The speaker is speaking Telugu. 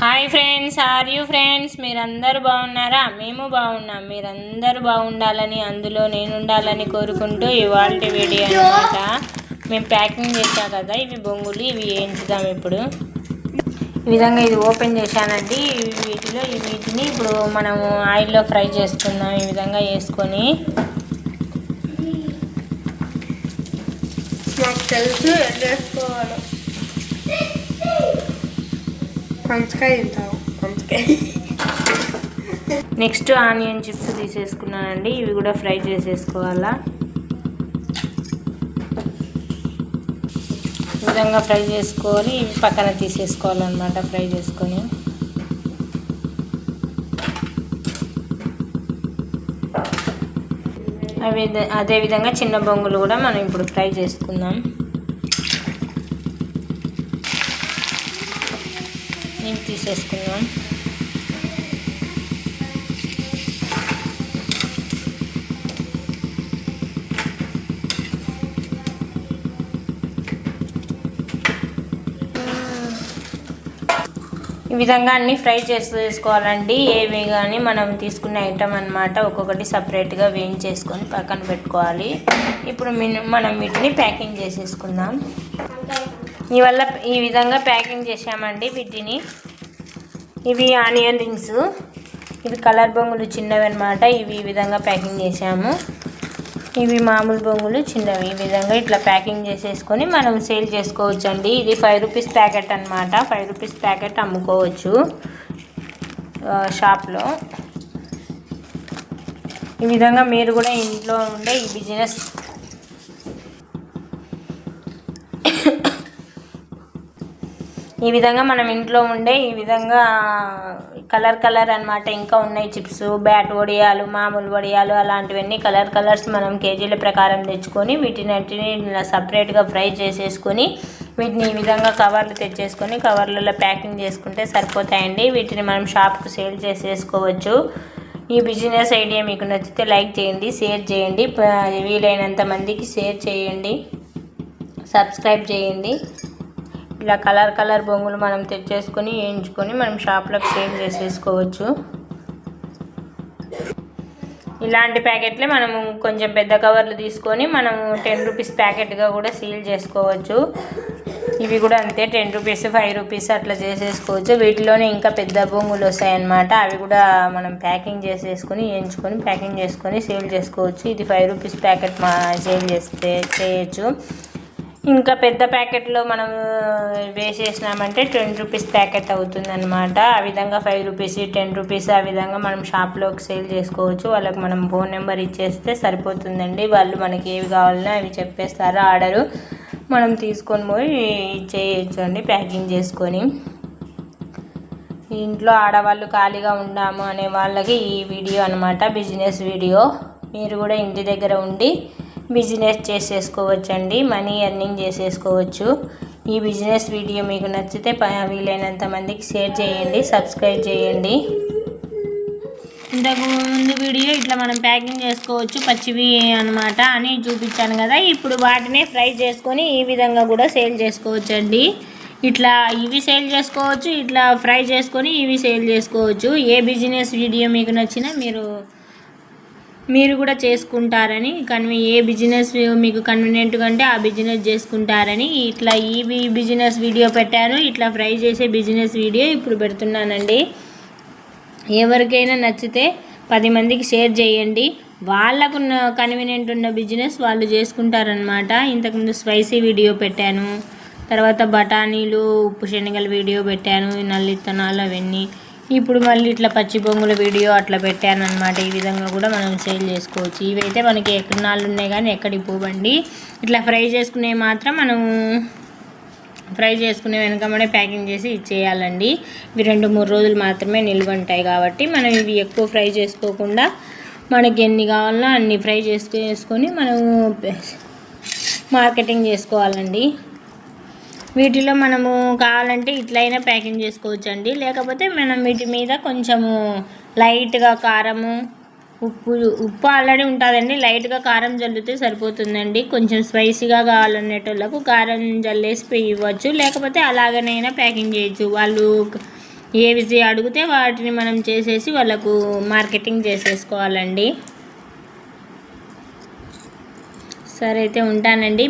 Hi friends are you friends మీరందరూ బాగున్నారా? మేము బాగున్నాం. మీరందరూ బాగుండాలని అందులో నేను ఉండాలని కోరుకుంటూ ఇవాళ వీడియో అనమాట మేము ప్యాకింగ్ చేసాం కదా ఇవి బొంగులు ఇవి వేయించుదాం ఇప్పుడు. ఈ విధంగా ఇది ఓపెన్ చేశానండి. వీటిలో ఈ వీటిని ఇప్పుడు మనము ఆయిల్లో ఫ్రై చేసుకుందాం ఈ విధంగా వేసుకొని. నాకు తెలుసు ఎట్లా పంచకాయ తింటావు. పంచకాయ. నెక్స్ట్ ఆనియన్ చిప్స్ తీసేసుకున్నానండి. ఇవి కూడా ఫ్రై చేసేసుకోవాలా. ఈ విధంగా ఫ్రై చేసుకోవాలి ఇవి పక్కన తీసేసుకోవాలన్నమాట ఫ్రై చేసుకొని. అవి అదే విధంగా చిన్న బొంగులు కూడా మనం ఇప్పుడు ఫ్రై చేసుకుందాం. నేను తీసేసుకుందాం. ఈ విధంగా అన్ని ఫ్రై చేసుకోవాలండి ఏవి కానీ మనం తీసుకునే ఐటమ్ అనమాట ఒక్కొక్కటి సపరేట్గా వేయించేసుకొని పక్కన పెట్టుకోవాలి. ఇప్పుడు మనం వీటిని ప్యాకింగ్ చేసేసుకుందాం. ఈ వల్ల ఈ విధంగా ప్యాకింగ్ చేసామండి వీటిని ఇవి ఆనియన్ రింగ్స్. ఇవి కలర్ బొంగులు చిన్నవి అనమాట ఇవి ఈ విధంగా ప్యాకింగ్ చేసాము ఇవి మామూలు బొంగులు చిన్నవి. ఈ విధంగా ఇట్లా ప్యాకింగ్ చేసేసుకొని మనం సేల్ చేసుకోవచ్చు అండి ఇది ఫైవ్ రూపీస్ ప్యాకెట్ అనమాట ఫైవ్ రూపీస్ ప్యాకెట్ అమ్ముకోవచ్చు. షాప్లో. ఈ విధంగా మీరు కూడా ఇంట్లో ఉండే ఈ బిజినెస్ ఈ విధంగా మనం ఇంట్లో ఉండే ఈ విధంగా కలర్ కలర్ అన్నమాట ఇంకా ఉన్నాయి. చిప్స్ బ్యాట్ వడియాలు మామూలు వడియాలు అలాంటివన్నీ కలర్ కలర్స్ మనం కేజీల ప్రకారం తెచ్చుకొని వీటినటిని ఇలా సపరేట్గా ఫ్రై చేసేసుకొని వీటిని ఈ విధంగా కవర్లు తెచ్చేసుకొని కవర్లలో ప్యాకింగ్ చేసుకుంటే సరిపోతాయండి. వీటిని మనం షాప్కు సేల్ చేసేసుకోవచ్చు. ఈ బిజినెస్ ఐడియా మీకు నచ్చితే లైక్ చేయండి షేర్ చేయండి వీలైనంత మందికి షేర్ చేయండి సబ్స్క్రైబ్ చేయండి. ఇలా కలర్ కలర్ బొంగులు మనం తెచ్చేసుకొని వేయించుకొని మనం షాప్లోకి సేల్ చేసేసుకోవచ్చు. ఇలాంటి ప్యాకెట్లే మనము కొంచెం పెద్ద కవర్లు తీసుకొని మనము టెన్ రూపీస్ ప్యాకెట్గా కూడా సీల్ చేసుకోవచ్చు. ఇవి కూడా అంతే టెన్ రూపీస్ ఫైవ్ రూపీస్ అట్లా చేసేసుకోవచ్చు. వీటిలోనే ఇంకా పెద్ద బొంగులు వస్తాయన్నమాట. అవి కూడా మనం ప్యాకింగ్ చేసేసుకొని వేయించుకొని ప్యాకింగ్ చేసుకొని సేల్ చేసుకోవచ్చు. ఇది ఫైవ్ రూపీస్ ప్యాకెట్ మా సేల్ చేస్తే చేయొచ్చు. ఇంకా పెద్ద ప్యాకెట్లో మనం వేసేసినామంటే ట్వంటీ రూపీస్ ప్యాకెట్ అవుతుందనమాట ఆ విధంగా ఫైవ్ రూపీస్ టెన్ రూపీస్ ఆ విధంగా మనం షాప్లోకి సేల్ చేసుకోవచ్చు. వాళ్ళకి మనం ఫోన్ నెంబర్ ఇచ్చేస్తే సరిపోతుందండి. వాళ్ళు మనకి ఏవి కావాలన్నా అవి చెప్పేస్తారు ఆర్డరు మనం తీసుకొని పోయి చేయొచ్చు అండి ప్యాకింగ్ చేసుకొని. ఇంట్లో ఆడవాళ్ళు ఖాళీగా ఉండాము అనే వాళ్ళకి ఈ వీడియో అనమాట బిజినెస్ వీడియో. మీరు కూడా ఇంటి దగ్గర ఉండి బిజినెస్ చేసేసుకోవచ్చండి మనీ ఎర్నింగ్ చేసేసుకోవచ్చు. ఈ బిజినెస్ వీడియో మీకు నచ్చితే వీలైనంత మందికి షేర్ చేయండి సబ్స్క్రైబ్ చేయండి. ఇంతకు ముందు వీడియో ఇట్లా మనం ప్యాకింగ్ చేసుకోవచ్చు పచ్చివి అనమాట అని చూపించాను కదా. ఇప్పుడు వాటిని ఫ్రై చేసుకొని ఈ విధంగా కూడా సేల్ చేసుకోవచ్చు అండి ఇట్లా ఇవి సేల్ చేసుకోవచ్చు ఇట్లా ఫ్రై చేసుకొని ఇవి సేల్ చేసుకోవచ్చు. ఏ బిజినెస్ వీడియో మీకు నచ్చినా మీరు మీరు కూడా చేసుకుంటారని కన్వీ ఏ బిజినెస్ మీకు కన్వీనియంట్గా అంటే ఆ బిజినెస్ చేసుకుంటారని ఇట్లా ఈ బిజినెస్ వీడియో పెట్టాను. ఇట్లా ఫ్రై చేసే బిజినెస్ వీడియో ఇప్పుడు పెడుతున్నానండి. ఎవరికైనా నచ్చితే పది మందికి షేర్ చేయండి. వాళ్ళకు కన్వీనియంట్ ఉన్న బిజినెస్ వాళ్ళు చేసుకుంటారనమాట ఇంతకుముందు స్పైసీ వీడియో పెట్టాను. తర్వాత బఠానీలు ఉప్పు శనగల వీడియో పెట్టాను. నల్లిత్తనాలు అవన్నీ. ఇప్పుడు మళ్ళీ ఇట్లా పచ్చి బొంగుల వీడియో అట్లా పెట్టానమాట అనమాట ఈ విధంగా కూడా మనం సేల్ చేసుకోవచ్చు. ఇవైతే మనకి ఎక్కడ నాళ్ళు ఉన్నాయి కానీ ఎక్కడికి పోవండి. ఇట్లా ఫ్రై చేసుకునే మాత్రం మనము ఫ్రై చేసుకునే వెనకమనే ప్యాకింగ్ చేసి ఇచ్చేయాలండి. ఇవి రెండు మూడు రోజులు మాత్రమే నిల్వ ఉంటాయి కాబట్టి మనం ఇవి ఎక్కువ ఫ్రై చేసుకోకుండా మనకి ఎన్ని కావాలో అన్ని ఫ్రై చేసుకొని మనము మార్కెటింగ్ చేసుకోవాలండి. వీటిలో మనము కావాలంటే ఇట్లయినా ప్యాకింగ్ చేసుకోవచ్చు అండి లేకపోతే మనం వీటి మీద కొంచెము లైట్గా కారము ఉప్పు ఉప్పు ఆల్రెడీ ఉంటుందండి. లైట్గా కారం జల్లితే సరిపోతుందండి. కొంచెం స్పైసీగా కావాలనేటోళ్ళకు కారం జల్లేసి ఇవ్వచ్చు లేకపోతే అలాగనైనా ప్యాకింగ్ చేయొచ్చు. వాళ్ళు ఏవి అడిగితే వాటిని మనం చేసేసి వాళ్ళకు మార్కెటింగ్ చేసేసుకోవాలండి. సరే అయితే ఉంటానండి.